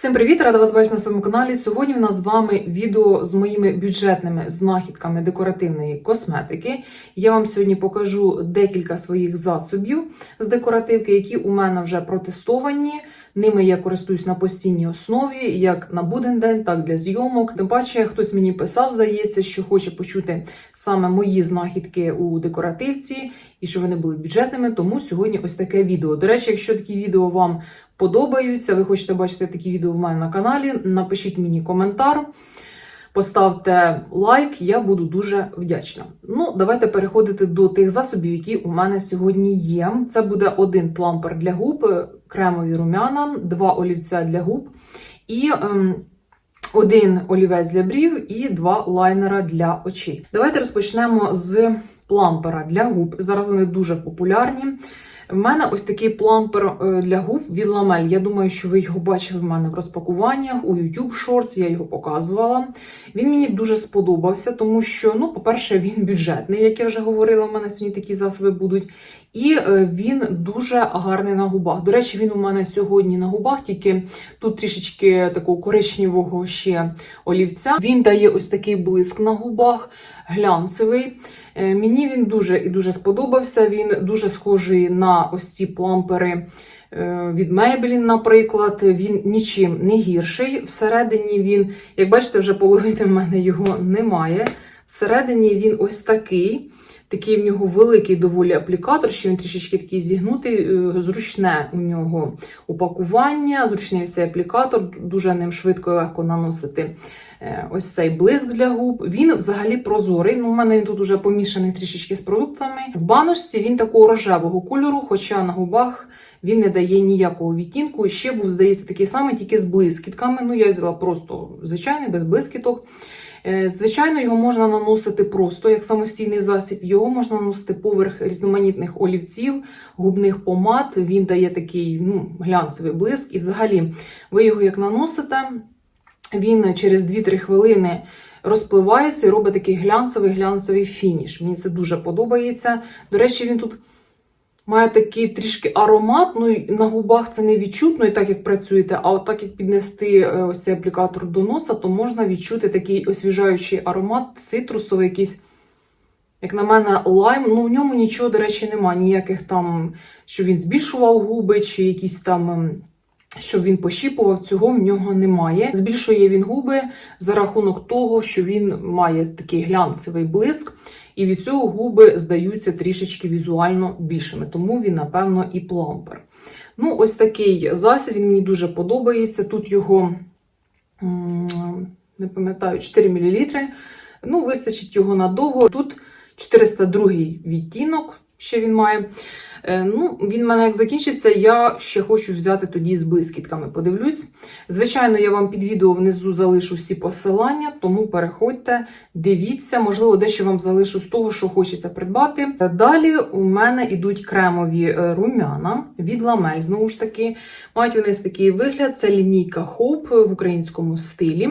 Всім привіт! Рада вас бачити на своєму каналі. Сьогодні в нас з вами відео з моїми бюджетними знахідками декоративної косметики. Я вам сьогодні покажу декілька своїх засобів з декоративки, які у мене вже протестовані. Ними я користуюсь на постійній основі, як на буден день, так і для зйомок. Тим паче, хтось мені писав, здається, що хоче почути саме мої знахідки у декоративці і що вони були бюджетними. Тому сьогодні ось таке відео. До речі, якщо такі відео вам подобаються, ви хочете бачити такі відео в мене на каналі, напишіть мені коментар, поставте лайк, я буду дуже вдячна. Ну, давайте переходити до тих засобів, які у мене сьогодні є. Це буде один плампер для губ, кремові рум'яна, два олівця для губ і. Ем, один олівець для брів і два лайнера для очей. Давайте розпочнемо з плампера для губ. Зараз вони дуже популярні. В мене ось такий плампер е, для губ від Ламель. Я думаю, що ви його бачили в мене в розпакуваннях у YouTube Shorts, я його показувала. Він мені дуже сподобався, тому що, ну, по-перше, він бюджетний, як я вже говорила, в мене сьогодні такі засоби будуть. І е, він дуже гарний на губах. До речі, він у мене сьогодні на губах, тільки тут трішечки такого коричневого ще олівця. Він дає ось такий блиск на губах, глянцевий. Е, Мені він дуже і дуже сподобався. Він дуже схожий на ось ці плампери е, від Maybelline, наприклад. Він нічим не гірший. Всередині він, як бачите, вже половини в мене його немає. Всередині він ось такий. Такий в нього великий доволі аплікатор, що він трішечки такий зігнутий, е, зручне у нього упакування, зручний цей аплікатор, дуже ним швидко і легко наносити е, ось цей блиск для губ. Він взагалі прозорий. Ну, У мене він тут уже помішаний трішечки з продуктами. В баночці він такого рожевого кольору, хоча на губах він не дає ніякого відтінку. Ще був, здається, такий самий, тільки з блискітками. Ну, я взяла просто звичайний, без блискіток. Е, Звичайно, його можна наносити просто як самостійний засіб. Його можна наносити поверх різноманітних олівців, губних помад. Він дає такий ну, глянцевий блиск. І взагалі, ви його як наносите, він через 2-3 хвилини розпливається і робить такий глянцевий глянцевий фініш. Мені це дуже подобається. До речі, він тут. Має такий трішки аромат, ну і на губах це не відчутно, і так як працюєте, а от так як піднести е, ось цей аплікатор до носа, то можна відчути такий освіжаючий аромат, цитрусовий якийсь, як на мене, лайм. Ну, в ньому нічого, до речі, нема. Ніяких там, що він збільшував губи, чи якісь там. ем, Щоб він пощіпував, цього в нього немає. Збільшує він губи за рахунок того, що він має такий глянцевий блиск, і від цього губи здаються трішечки візуально більшими, тому він, напевно, і плампер. Ну, ось такий засіб, він мені дуже подобається. Тут його, не пам'ятаю, 4 мл. Ну, вистачить його надовго. Тут 402 відтінок, ще він має. Е, Ну, він в мене як закінчиться, я ще хочу взяти тоді з блискітками. Подивлюсь. Звичайно, я вам під відео внизу залишу всі посилання, тому переходьте, дивіться, можливо, дещо вам залишу з того, що хочеться придбати. Далі у мене йдуть кремові е, рум'яна від ламель. Знову ж таки, мають вони ось такий вигляд. Це лінійка Hope в українському стилі.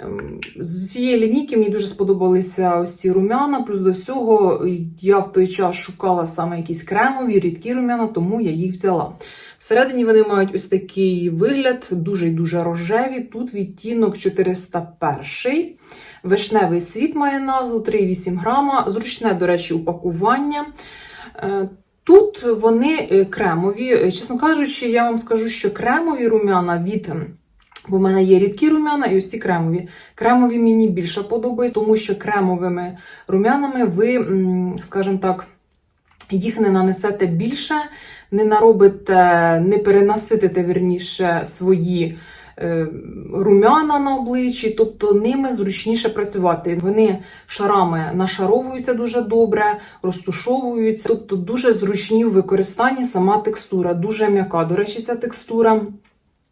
Ем, З цієї лінійки мені дуже сподобалися ось ці рум'яна. Плюс до всього я в той час шукала саме якісь кремові, рідкі рум'яна, тому я їх взяла. Всередині вони мають ось такий вигляд, дуже і дуже рожеві. Тут відтінок 401. Вишневий світ має назву 3,8 грама. Зручне, до речі, упакування. Е, Тут вони е, кремові. Е, Чесно кажучи, я вам скажу, що кремові рум'яна від. Бо в мене є рідкі рум'яна і ось ці кремові. Кремові мені більше подобаються, тому що кремовими рум'янами ви, скажімо так, їх не нанесете більше, не наробите, не перенаситите вірніше свої е, рум'яна на обличчі, тобто ними зручніше працювати. Вони шарами нашаровуються дуже добре, розтушовуються, тобто дуже зручні в використанні сама текстура, дуже м'яка. До речі, ця текстура.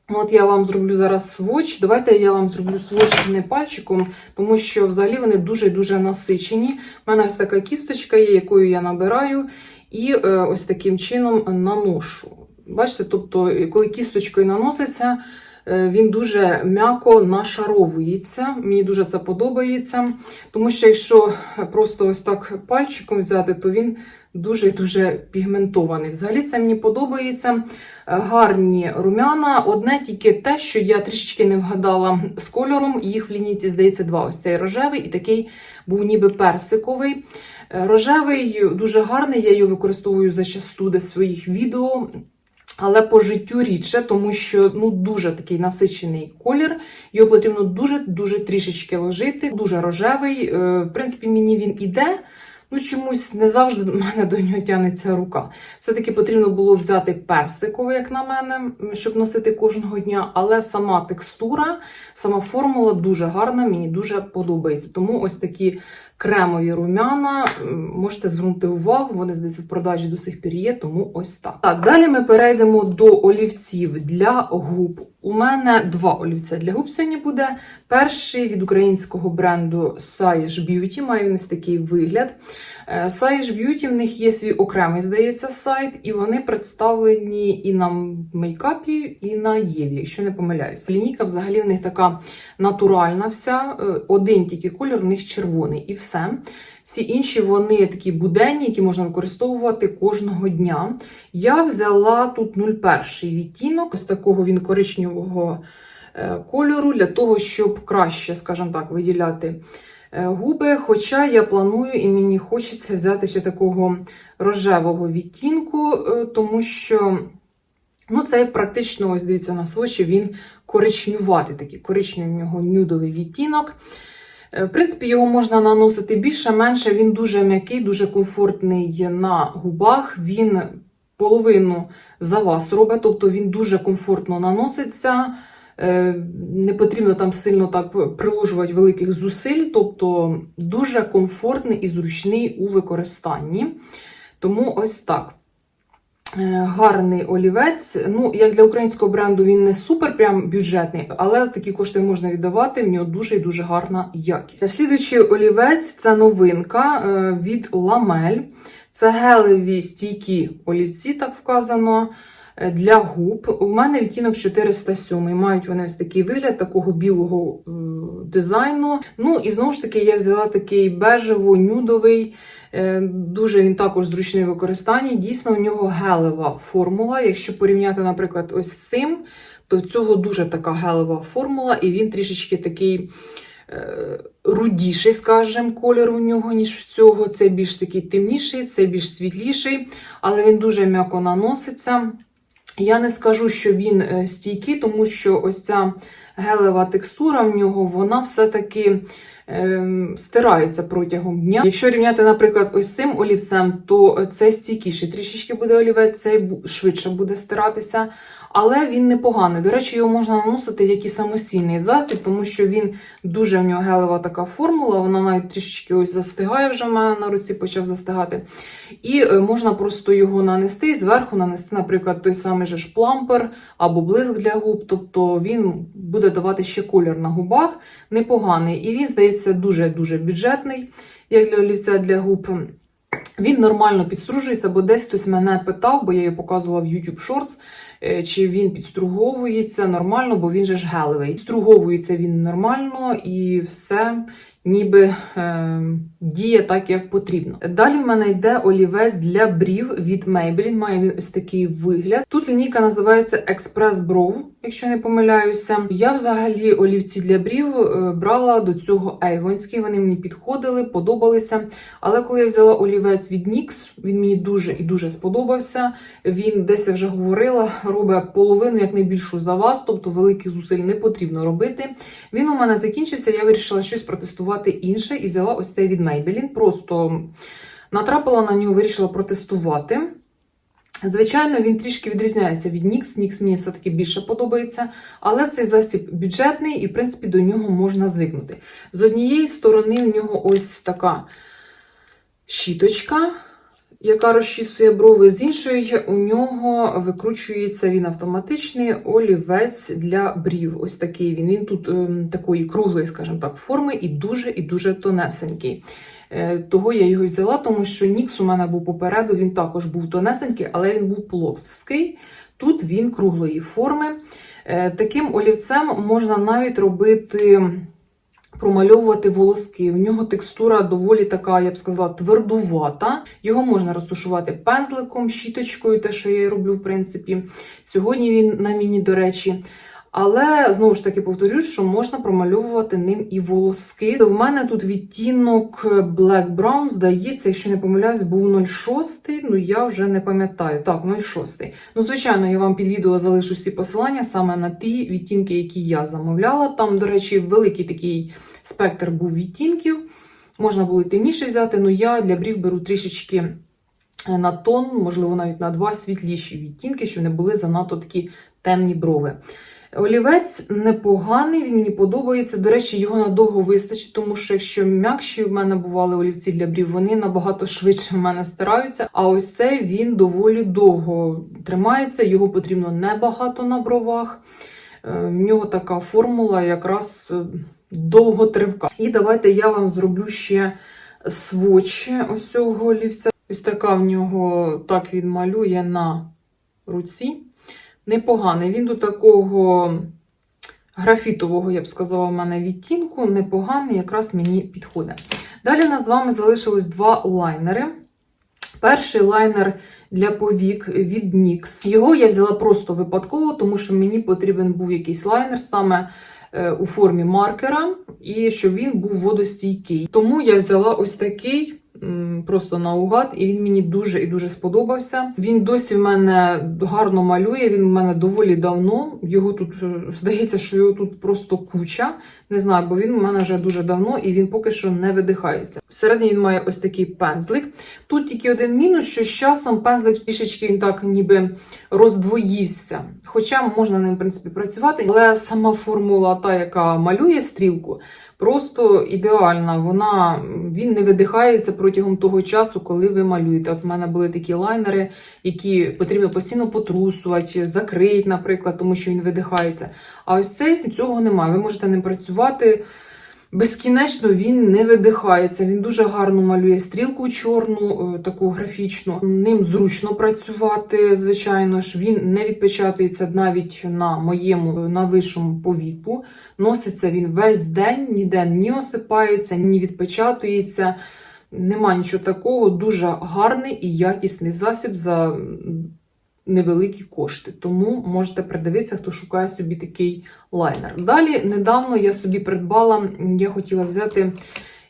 От я вам зроблю зараз сводч. Давайте я вам зроблю сводч не пальчиком, тому що взагалі вони дуже-дуже насичені. У мене ось така кісточка є, якою я набираю, і е, ось таким чином наношу. Бачите, тобто, коли кісточкою наноситься, е, він дуже м'яко нашаровується. Мені дуже це подобається. Тому що якщо просто ось так пальчиком взяти, то він дуже дуже пігментований. Взагалі це мені подобається. Е, Гарні румяна. Одне тільки те, що я трішечки не вгадала з кольором. Їх в лінійці, здається, два. Ось цей рожевий і такий був ніби персиковий. Е, Рожевий дуже гарний, я його використовую зачасту десь в своїх відео. Але по життю рідше, тому що ну дуже такий насичений колір. Його потрібно дуже-дуже трішечки ложити. Дуже рожевий. Е, В принципі, мені він іде. Ну, чомусь не завжди до мене до нього тянеться рука. Все-таки потрібно було взяти персиковий, як на мене, щоб носити кожного дня. Але сама текстура, сама формула дуже гарна, мені дуже подобається. Тому ось такі кремові румяна. Можете звернути увагу, вони здається в продажі до сих пір є, тому ось так. Так, далі ми перейдемо до олівців для губ. У мене два олівця для губ сьогодні буде. Перший від українського бренду Sage Beauty, має він ось такий вигляд. Е, Sage Beauty, в них є свій окремий, здається, сайт, і вони представлені і на мейкапі, і на Єві, якщо не помиляюся. Лінійка взагалі в них така натуральна вся. Е, Один тільки колір, у них червоний, і все. Всі інші вони такі буденні, які можна використовувати кожного дня. Я взяла тут 01 відтінок, ось такого він коричневого е, кольору, для того, щоб краще, скажімо так, виділяти е, губи. Хоча я планую і мені хочеться взяти ще такого рожевого відтінку, е, тому що ну, цей практично, ось дивіться на свочі, він коричнюватий, такий коричневий в нього нюдовий відтінок. Е, В принципі, його можна наносити більше-менше. Він дуже м'який, дуже комфортний на губах. Він половину за вас робить, тобто він дуже комфортно наноситься. Е, Не потрібно там сильно так приложувати великих зусиль, тобто дуже комфортний і зручний у використанні. Тому ось так. Е, Гарний олівець. Ну, як для українського бренду, він не супер прям бюджетний, але такі кошти можна віддавати. В нього дуже і дуже гарна якість. Слідуючий олівець це новинка е, від Ламель. Це гелеві стійкі олівці, так вказано. Е, Для губ. У мене відтінок 407. Мають вони ось такий вигляд такого білого е, дизайну. Ну і знову ж таки, я взяла такий бежево-нюдовий. Е, Дуже він також зручний в використанні. Дійсно, у нього гелева формула. Якщо порівняти, наприклад, ось з цим, то в цього дуже така гелева формула, і він трішечки такий рудіший, скажімо, колір у нього, ніж в цього. Це більш такий темніший, це більш світліший, але він дуже м'яко наноситься. Я не скажу, що він е, стійкий, тому що ось ця гелева текстура в нього, вона все-таки ем, стирається протягом дня. Якщо рівняти, наприклад, ось цим олівцем, то це стійкіший трішечки буде олівець, цей швидше буде стиратися. Але він непоганий. До речі, його можна наносити як і самостійний засіб, тому що він дуже в нього гелева така формула, вона навіть трішечки ось застигає вже в мене на руці, почав застигати. І е, можна просто його нанести і зверху нанести, наприклад, той самий же ж плампер або блиск для губ. Тобто він буде давати ще колір на губах, непоганий. І він, здається, дуже-дуже бюджетний, як для олівця для губ. Він нормально підстружується, бо десь хтось мене питав, бо я її показувала в YouTube Shorts, чи він підструговується нормально, бо він же ж гелевий. Підструговується він нормально і все ніби е, діє так, як потрібно. Далі в мене йде олівець для брів від Maybelline. Має він ось такий вигляд. Тут лінійка називається Express Brow, якщо не помиляюся. Я взагалі олівці для брів е, брала до цього Avonський. Вони мені підходили, подобалися. Але коли я взяла олівець від NYX, він мені дуже і дуже сподобався. Він десь я вже говорила, робить половину як найбільшу за вас, тобто великих зусиль не потрібно робити. Він у мене закінчився, я вирішила щось протестувати інше і взяла ось цей від Maybelline. Просто натрапила на нього, вирішила протестувати. Звичайно, він трішки відрізняється від NYX. NYX мені все-таки більше подобається, але цей засіб бюджетний і, в принципі, до нього можна звикнути. З однієї сторони, в нього ось така щіточка, яка розчісує брови, з іншої у нього викручується він автоматичний олівець для брів. Ось такий він. Він тут ем, такої круглої, скажімо так, форми і дуже і дуже тонесенький. Е, Того я його взяла, тому що Нікс у мене був попереду, він також був тонесенький, але він був плоский. Тут він круглої форми. Е, Таким олівцем можна навіть робити промальовувати волоски. В нього текстура доволі така, я б сказала, твердувата. Його можна розташувати пензликом, щіточкою, те, що я і роблю, в принципі. Сьогодні він на мені, до речі. Але знову ж таки повторюсь, що можна промальовувати ним і волоски. В мене тут відтінок Black Brown, здається, якщо не помиляюсь, був 06, ну я вже не пам'ятаю. Так, 06. Ну, звичайно, я вам під відео залишу всі посилання саме на ті відтінки, які я замовляла. Там, до речі, великий такий спектр був відтінків. Можна було темніше взяти, але я для брів беру трішечки е, на тон, можливо, навіть на два світліші відтінки, щоб не були занадто такі темні брови. Олівець непоганий, він мені подобається. До речі, його надовго вистачить, тому що якщо м'якші в мене бували олівці для брів, вони набагато швидше в мене стираються. А ось цей він доволі довго тримається, його потрібно небагато на бровах. Е, В нього така формула якраз е, довготривка. І давайте я вам зроблю ще сводч ось цього олівця. Ось така в нього так він малює на руці непоганий. Він до такого графітового, я б сказала, в мене відтінку, непоганий, якраз мені підходить. Далі у нас з вами залишилось два лайнери. Перший лайнер для повік від NYX. Його я взяла просто випадково, тому що мені потрібен був якийсь лайнер саме е, у формі маркера, і щоб він був водостійкий. Тому я взяла ось такий просто наугад, і він мені дуже і дуже сподобався. Він досі в мене гарно малює. Він в мене доволі давно. Його тут е, здається, що його тут просто куча. Не знаю, бо він у мене вже дуже давно і він поки що не видихається. Всередині він має ось такий пензлик. Тут тільки один мінус, що з часом пензлик трішечки він так ніби роздвоївся. Хоча можна ним, в принципі, працювати, але сама формула, та, яка малює стрілку, просто ідеальна. Вона він не видихається протягом того часу, коли ви малюєте. От в мене були такі лайнери, які потрібно постійно потрусувати, закрити, наприклад, тому що він видихається. А ось цей цього немає. Ви можете ним працювати. Безкінечно він не видихається. Він дуже гарно малює стрілку чорну, е, таку графічну. Ним зручно працювати, звичайно ж. Він не відпечатується навіть на моєму е, на вищому повіку. Носиться він весь день, ніде ні осипається, ні відпечатується. Нема нічого такого. Дуже гарний і якісний засіб за невеликі кошти. Тому можете придивитися, хто шукає собі такий лайнер. Далі, недавно я собі придбала, я хотіла взяти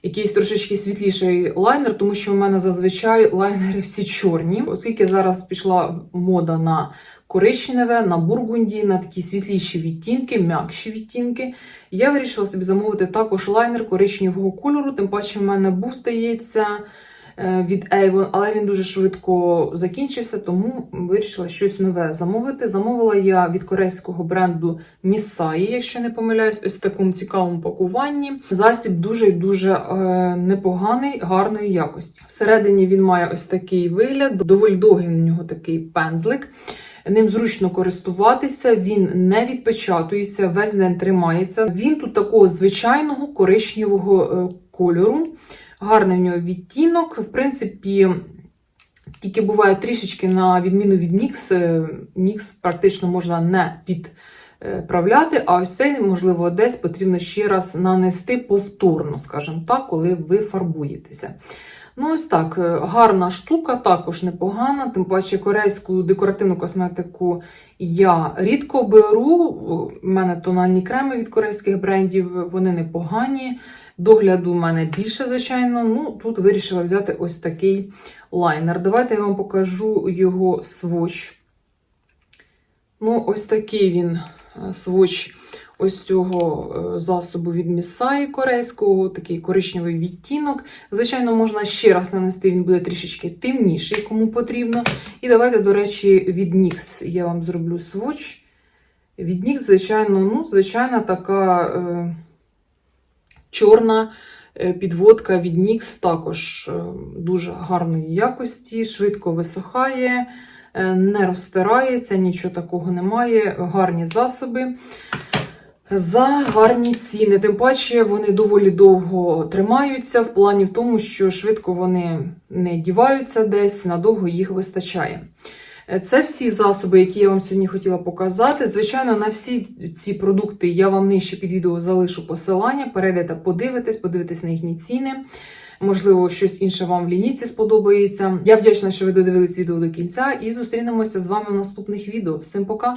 якийсь трошечки світліший лайнер, тому що в мене зазвичай лайнери всі чорні. Оскільки зараз пішла мода на коричневе, на бургунді, на такі світліші відтінки, м'якші відтінки. Я вирішила собі замовити також лайнер коричневого кольору, тим паче в мене був, здається, від Avon, але він дуже швидко закінчився, тому вирішила щось нове замовити. Замовила я від корейського бренду Missai, якщо не помиляюсь, ось в такому цікавому пакуванні. Засіб дуже і дуже е, непоганий, гарної якості. Всередині він має ось такий вигляд, доволі довгий у нього такий пензлик. Ним зручно користуватися, він не відпечатується, весь день тримається. Він тут такого звичайного коричневого е, кольору. Гарний в нього відтінок. В принципі, тільки буває трішечки на відміну від NYX, е, NYX практично можна не підправляти, а ось цей, можливо, десь потрібно ще раз нанести повторно, скажімо так, коли ви фарбуєтеся. Ну, ось так, е, гарна штука, також непогана. Тим паче корейську декоративну косметику я рідко беру. У мене тональні креми від корейських брендів, вони непогані. Догляду в мене більше, звичайно. Ну, тут вирішила взяти ось такий лайнер. Давайте я вам покажу його сводч. Ну, ось такий він е, сводч ось цього е, засобу від Місаї корейського, такий коричневий відтінок. Звичайно, можна ще раз нанести, він буде трішечки темніший, кому потрібно. І давайте, до речі, від NYX я вам зроблю сводч. Від NYX, звичайно, ну, звичайна така е, чорна е, підводка від NYX також е, дуже гарної якості, швидко висохає, е, не розтирається, нічого такого немає. Гарні засоби. За гарні ціни. Тим паче вони доволі довго тримаються, в плані в тому, що швидко вони не діваються десь, надовго їх вистачає. Е, Це всі засоби, які я вам сьогодні хотіла показати. Звичайно, на всі ці продукти я вам нижче під відео залишу посилання. Перейдете, подивитесь, подивитесь на їхні ціни. Можливо, щось інше вам в лінійці сподобається. Я вдячна, що ви додивились відео до кінця, і зустрінемося з вами в наступних відео. Всім пока!